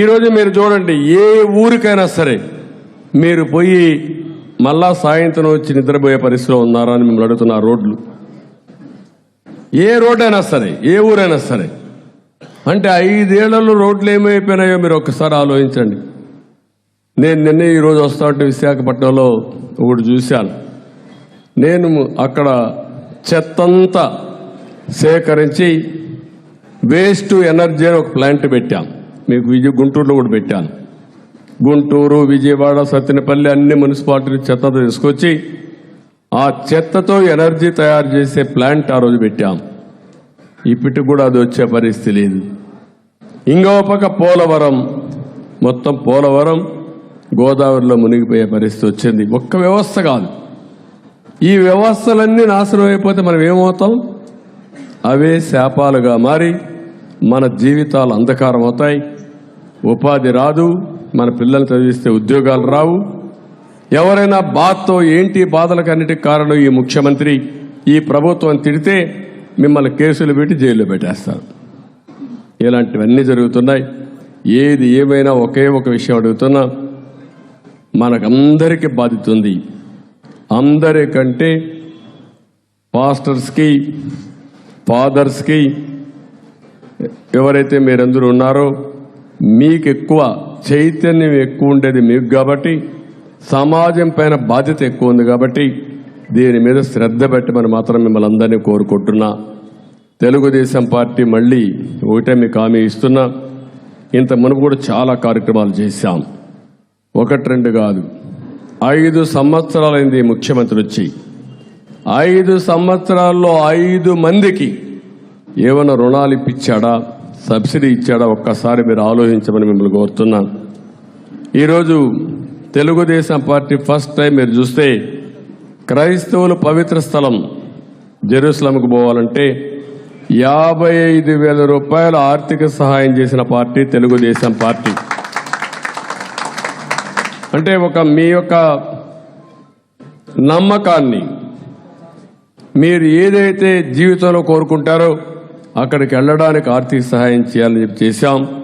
ఈరోజు మీరు చూడండి ఏ ఊరికైనా సరే మీరు పోయి మళ్ళా సాయంత్రం వచ్చి నిద్రపోయే పరిస్థితిలో ఉన్నారా అని మిమ్మల్ని అడుగుతున్న రోడ్లు. ఏ రోడ్ అయినా సరే ఏ ఊరైనా సరే అంటే ఐదేళ్ళలో రోడ్లు ఏమైపోయినాయో మీరు ఒక్కసారి ఆలోచించండి. నేను నిన్న ఈరోజు వస్తా ఉంటే విశాఖపట్నంలో ఒకటి చూశాను. నేను అక్కడ చెత్తంతా సేకరించి వేస్ట్ ఎనర్జీ అని ఒక ప్లాంట్ పెట్టాం. మీకు విజయ గుంటూరులో కూడా పెట్టాను. గుంటూరు విజయవాడ సత్తెనపల్లి అన్ని మున్సిపాలిటీ చెత్త తీసుకొచ్చి ఆ చెత్తతో ఎనర్జీ తయారు చేసే ప్లాంట్ ఆ రోజు పెట్టాం ఇప్పటికి కూడా అది వచ్చే పరిస్థితి లేదు. ఇంకో పక్క పోలవరం. మొత్తం పోలవరం గోదావరిలో మునిగిపోయే పరిస్థితి వచ్చింది. ఒక్క వ్యవస్థ కాదు. ఈ వ్యవస్థలన్నీ నాశనం అయిపోతే మనం ఏమవుతాం? అవే శాపాలుగా మారి మన జీవితాలు అంధకారం అవుతాయి. ఉపాధి రాదు మన పిల్లల్ని చదివిస్తే ఉద్యోగాలు రావు. ఎవరైనా బాధతో ఏంటి బాధలకన్నిటికి కారణం ఈ ముఖ్యమంత్రి? ఈ ప్రభుత్వం తిడితే మిమ్మల్ని కేసులు పెట్టి జైల్లో పెట్టేస్తారు. ఇలాంటివన్నీ జరుగుతున్నాయి. ఏది ఏమైనా ఒకే ఒక విషయం అడుగుతున్నా మనకందరికీ బాధితుంది అందరికంటే పాస్టర్స్కి ఫాదర్స్కి ఎవరైతే మీరందరూ ఉన్నారో మీకు ఎక్కువ చైతన్యం ఎక్కువ ఉండేది మీకు కాబట్టి సమాజం పైన బాధ్యత ఎక్కువ ఉంది కాబట్టి దీని మీద శ్రద్ధ పెట్టమని మాత్రం మిమ్మల్ని అందరినీ కోరుకుంటున్నా. తెలుగుదేశం పార్టీ మళ్ళీ ఒకటే మీకు హామీ ఇస్తున్నా. ఇంత మునుపు కూడా చాలా కార్యక్రమాలు చేశాం. ఒకటి రెండు కాదు. ఐదు సంవత్సరాలైంది ముఖ్యమంత్రి వచ్చి. ఐదు సంవత్సరాల్లో ఐదు మందికి ఏమైనా రుణాలు ఇప్పించాడా? సబ్సిడీ ఇచ్చాడా? ఒక్కసారి మీరు ఆలోచించమని మిమ్మల్ని కోరుతున్నాను. ఈరోజు తెలుగుదేశం పార్టీ ఫస్ట్ టైం మీరు చూస్తే క్రైస్తవులు పవిత్ర స్థలం జెరూసలంకు పోవాలంటే యాభై ఐదు వేల రూపాయల ఆర్థిక సహాయం చేసిన పార్టీ తెలుగుదేశం పార్టీ. అంటే ఒక మీ యొక్క నమ్మకాన్ని మీరు ఏదైతే జీవితంలో కోరుకుంటారో అక్కడికి వెళ్ళడానికి ఆర్థిక సహాయం చేయాలని చెప్పి చేశాం.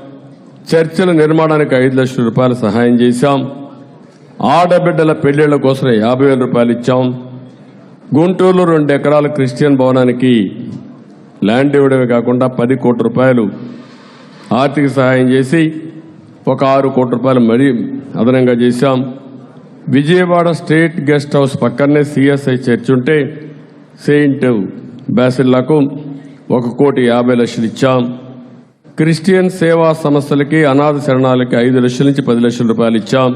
చర్చల నిర్మాణానికి ఐదు లక్షల రూపాయలు సహాయం చేశాం. ఆడబిడ్డల పెళ్ళిళ్ళ కోసం యాభై వేల రూపాయలు ఇచ్చాం. గుంటూరులో రెండు ఎకరాల క్రిస్టియన్ భవనానికి ల్యాండ్ ఇవ్వడమే కాకుండా పది కోట్ల రూపాయలు ఆర్థిక సహాయం చేసి ఒక ఆరు కోట్ల రూపాయలు మరీ అదనంగా చేశాం. విజయవాడ స్టేట్ గెస్ట్ హౌస్ పక్కనే సిఎస్ఐ చర్చ్ ఉంటే సెయింట్ బ్యాసిల్లాకు ఒక కోటి యాభై లక్షలు ఇచ్చాం. క్రిస్టియన్ సేవా సంస్థలకి అనాథ శరణాలకి ఐదు లక్షల నుంచి పది లక్షల రూపాయలు ఇచ్చాం.